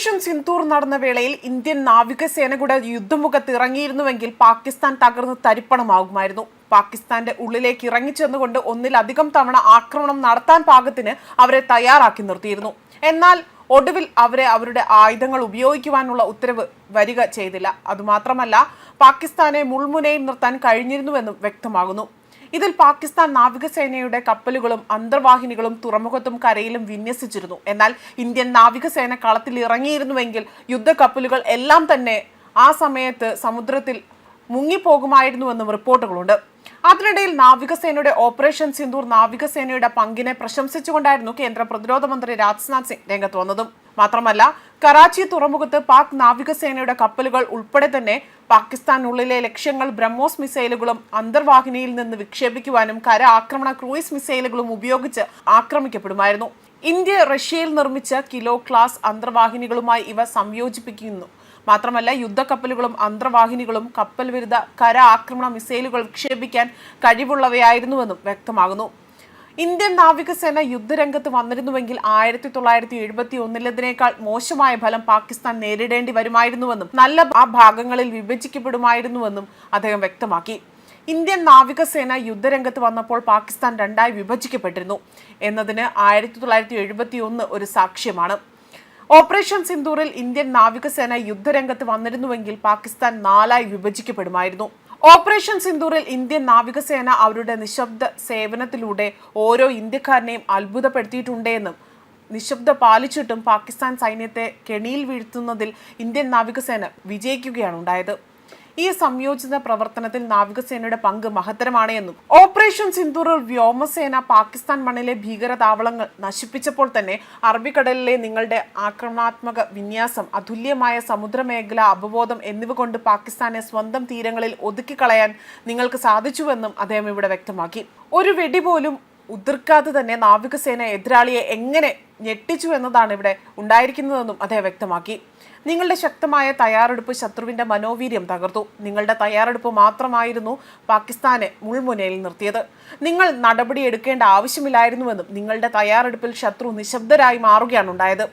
Operation Sindoor നടന്ന വേളയിൽ Indian നാവികസേന കൂടെ യുദ്ധമുഖത്ത് ഇറങ്ങിയിരുന്നുവെങ്കിൽ പാകിസ്ഥാൻ തകർന്ന് തരിപ്പണമാകുമായിരുന്നു. പാകിസ്ഥാന്റെ ഉള്ളിലേക്ക് ഇറങ്ങിച്ചെന്നുകൊണ്ട് ഒന്നിലധികം തവണ ആക്രമണം നടത്താൻ പാകത്തിന് അവരെ തയ്യാറാക്കി നിർത്തിയിരുന്നു. എന്നാൽ ഒടുവിൽ അവരെ അവരുടെ ആയുധങ്ങൾ ഉപയോഗിക്കുവാനുള്ള ഉത്തരവ് വരിക ചെയ്തില്ല. അതുമാത്രമല്ല പാകിസ്ഥാനെ മുൾമുനയിൽ നിർത്താൻ കഴിഞ്ഞിരുന്നുവെന്നും വ്യക്തമാകുന്നു. ഇതിൽ പാകിസ്ഥാൻ നാവികസേനയുടെ കപ്പലുകളും അന്തർവാഹിനികളും തുറമുഖത്തും കരയിലും വിന്യസിച്ചിരുന്നു. എന്നാൽ ഇന്ത്യൻ നാവികസേന കളത്തിൽ ഇറങ്ങിയിരുന്നുവെങ്കിൽ യുദ്ധക്കപ്പലുകൾ എല്ലാം തന്നെ ആ സമയത്ത് സമുദ്രത്തിൽ മുങ്ങിപ്പോകുമായിരുന്നുവെന്നും റിപ്പോർട്ടുകളുണ്ട്. അതിനിടയിൽ നാവികസേനയുടെ ഓപ്പറേഷൻ സിന്ദൂർ നാവികസേനയുടെ പങ്കിനെ പ്രശംസിച്ചുകൊണ്ടായിരുന്നു കേന്ദ്ര പ്രതിരോധ മന്ത്രി രാജ്നാഥ് സിംഗ് രംഗത്ത് വന്നതും. മാത്രമല്ല കറാച്ചി തുറമുഖത്ത് പാക് നാവികസേനയുടെ കപ്പലുകൾ ഉൾപ്പെടെ തന്നെ പാകിസ്ഥാനുള്ളിലെ ലക്ഷ്യങ്ങൾ ബ്രഹ്മോസ് മിസൈലുകളും അന്തർവാഹിനിയിൽ നിന്ന് വിക്ഷേപിക്കുവാനും കര ആക്രമണ ക്രൂയിസ് മിസൈലുകളും ഉപയോഗിച്ച് ആക്രമിക്കപ്പെടുമായിരുന്നു. ഇന്ത്യ റഷ്യയിൽ നിർമ്മിച്ച കിലോ ക്ലാസ് അന്തർവാഹിനികളുമായി ഇവ സംയോജിപ്പിക്കുന്നു. മാത്രമല്ല യുദ്ധക്കപ്പലുകളും അന്തർവാഹിനികളും കപ്പൽ വിരുദ്ധ കര ആക്രമണ മിസൈലുകൾ വിക്ഷേപിക്കാൻ കഴിവുള്ളവയായിരുന്നുവെന്നും വ്യക്തമാകുന്നു. ഇന്ത്യൻ നാവികസേന യുദ്ധരംഗത്ത് വന്നിരുന്നുവെങ്കിൽ ആയിരത്തി തൊള്ളായിരത്തി എഴുപത്തി ഒന്നിലതിനേക്കാൾ മോശമായ ഫലം പാകിസ്ഥാൻ നേരിടേണ്ടി വരുമായിരുന്നുവെന്നും നല്ല ആ ഭാഗങ്ങളിൽ വിഭജിക്കപ്പെടുമായിരുന്നുവെന്നും അദ്ദേഹം വ്യക്തമാക്കി. ഇന്ത്യൻ നാവികസേന യുദ്ധരംഗത്ത് വന്നപ്പോൾ പാകിസ്ഥാൻ രണ്ടായി വിഭജിക്കപ്പെട്ടിരുന്നു എന്നതിന് ആയിരത്തി തൊള്ളായിരത്തി എഴുപത്തി ഒന്ന് ഒരു സാക്ഷ്യമാണ്. ഓപ്പറേഷൻ സിന്ദൂറിൽ ഇന്ത്യൻ നാവികസേന യുദ്ധരംഗത്ത് വന്നിരുന്നുവെങ്കിൽ പാകിസ്ഥാൻ നാലായി വിഭജിക്കപ്പെടുമായിരുന്നു. ഓപ്പറേഷൻ സിന്ദൂറിൽ ഇന്ത്യൻ നാവികസേന അവരുടെ നിശബ്ദ സേവനത്തിലൂടെ ഓരോ ഇന്ത്യക്കാരനെയും അത്ഭുതപ്പെടുത്തിയിട്ടുണ്ടെന്നും നിശബ്ദ പാലിച്ചിട്ടും പാകിസ്ഥാൻ സൈന്യത്തെ കെണിയിൽ വീഴ്ത്തുന്നതിൽ ഇന്ത്യൻ നാവികസേന വിജയിക്കുകയാണ് ഉണ്ടായത്. ഈ സംയോജിത പ്രവർത്തനത്തിൽ നാവികസേനയുടെ പങ്ക് മഹത്തരമാണ് എന്നും. ഓപ്പറേഷൻ സിന്ദൂറിൽ വ്യോമസേന പാകിസ്ഥാൻ മണ്ണിലെ ഭീകരതാവളങ്ങൾ നശിപ്പിച്ചപ്പോൾ തന്നെ അറബിക്കടലിലെ നിങ്ങളുടെ ആക്രമണാത്മക വിന്യാസം അതുല്യമായ സമുദ്രമേഖല അവബോധം എന്നിവ കൊണ്ട് പാകിസ്ഥാനെ സ്വന്തം തീരങ്ങളിൽ ഒതുക്കിക്കളയാൻ നിങ്ങൾക്ക് സാധിച്ചുവെന്നും അദ്ദേഹം ഇവിടെ വ്യക്തമാക്കി. ഒരു വെടി പോലും ഉതിർക്കാതെ തന്നെ നാവികസേന എതിരാളിയെ എങ്ങനെ ഞെട്ടിച്ചു എന്നതാണ് ഇവിടെ ഉണ്ടായിരിക്കുന്നതെന്നും അദ്ദേഹം വ്യക്തമാക്കി. നിങ്ങളുടെ ശക്തമായ തയ്യാറെടുപ്പ് ശത്രുവിന്റെ മനോവീര്യം തകർത്തു. നിങ്ങളുടെ തയ്യാറെടുപ്പ് മാത്രമായിരുന്നു പാകിസ്ഥാനെ മുൾമുനയിൽ നിർത്തിയത്. നിങ്ങൾ നടപടി എടുക്കേണ്ട ആവശ്യമില്ലായിരുന്നുവെന്നും നിങ്ങളുടെ തയ്യാറെടുപ്പിൽ ശത്രു നിശബ്ദരായി മാറുകയാണ് ഉണ്ടായത്.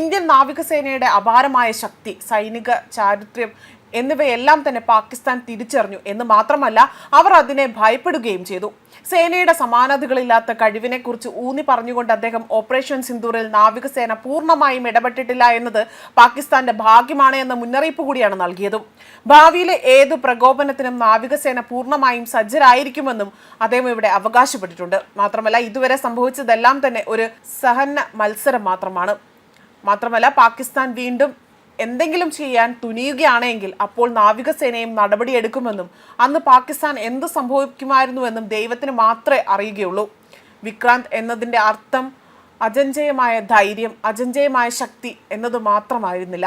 ഇന്ത്യൻ നാവികസേനയുടെ അപാരമായ ശക്തി സൈനിക ചാരിത്രം എന്നിവയെല്ലാം തന്നെ പാകിസ്ഥാൻ തിരിച്ചറിഞ്ഞു എന്ന് മാത്രമല്ല അവർ അതിനെ ഭയപ്പെടുകയും ചെയ്തു. സേനയുടെ സമാനതകളില്ലാത്ത കഴിവിനെക്കുറിച്ച് ഊന്നി പറഞ്ഞുകൊണ്ട് അദ്ദേഹം ഓപ്പറേഷൻ സിന്ദൂറിൽ നാവികസേന പൂർണമായും ഇടപെട്ടിട്ടില്ല എന്നത് പാകിസ്ഥാന്റെ ഭാഗ്യമാണ് എന്ന മുന്നറിയിപ്പ് കൂടിയാണ് നൽകിയതും. ഭാവിയിലെ ഏത് പ്രകോപനത്തിനും നാവികസേന പൂർണമായും സജ്ജരായിരിക്കുമെന്നും അദ്ദേഹം ഇവിടെ അവകാശപ്പെട്ടിട്ടുണ്ട്. മാത്രമല്ല ഇതുവരെ സംഭവിച്ചതെല്ലാം തന്നെ ഒരു സഹന മത്സരം മാത്രമാണ്. മാത്രമല്ല പാകിസ്ഥാൻ വീണ്ടും എന്തെങ്കിലും ചെയ്യാൻ തുനിയുകയാണെങ്കിൽ അപ്പോൾ നാവികസേനയും നടപടിയെടുക്കുമെന്നും അന്ന് പാകിസ്ഥാൻ എന്ത് സംഭവിക്കുമായിരുന്നുവെന്നും ദൈവത്തിന് മാത്രമേ അറിയുകയുള്ളൂ. വിക്രാന്ത് എന്നതിന്റെ അർത്ഥം അജഞ്ചയമായ ധൈര്യം അജഞ്ചയമായ ശക്തി എന്നത് മാത്രമായിരുന്നില്ല.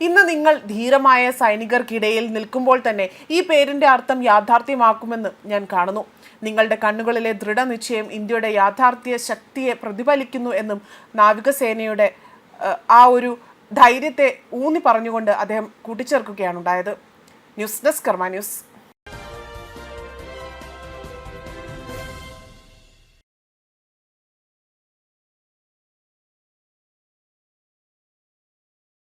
ഇന്ന് നിങ്ങൾ ധീരമായ സൈനികർക്കിടയിൽ നിൽക്കുമ്പോൾ തന്നെ ഈ പേരിന്റെ അർത്ഥം യാഥാർത്ഥ്യമാക്കുമെന്ന് ഞാൻ കാണുന്നു. നിങ്ങളുടെ കണ്ണുകളിലെ ദൃഢനിശ്ചയം ഇന്ത്യയുടെ യാഥാർത്ഥ്യ ശക്തിയെ പ്രതിഫലിക്കുന്നു എന്നും നാവികസേനയുടെ ആ ഒരു ധൈര്യത്തെ ഊന്നി പറഞ്ഞുകൊണ്ട് അദ്ദേഹം കൂട്ടിച്ചേർക്കുകയാണ് ഉണ്ടായത്. News desk Karma news.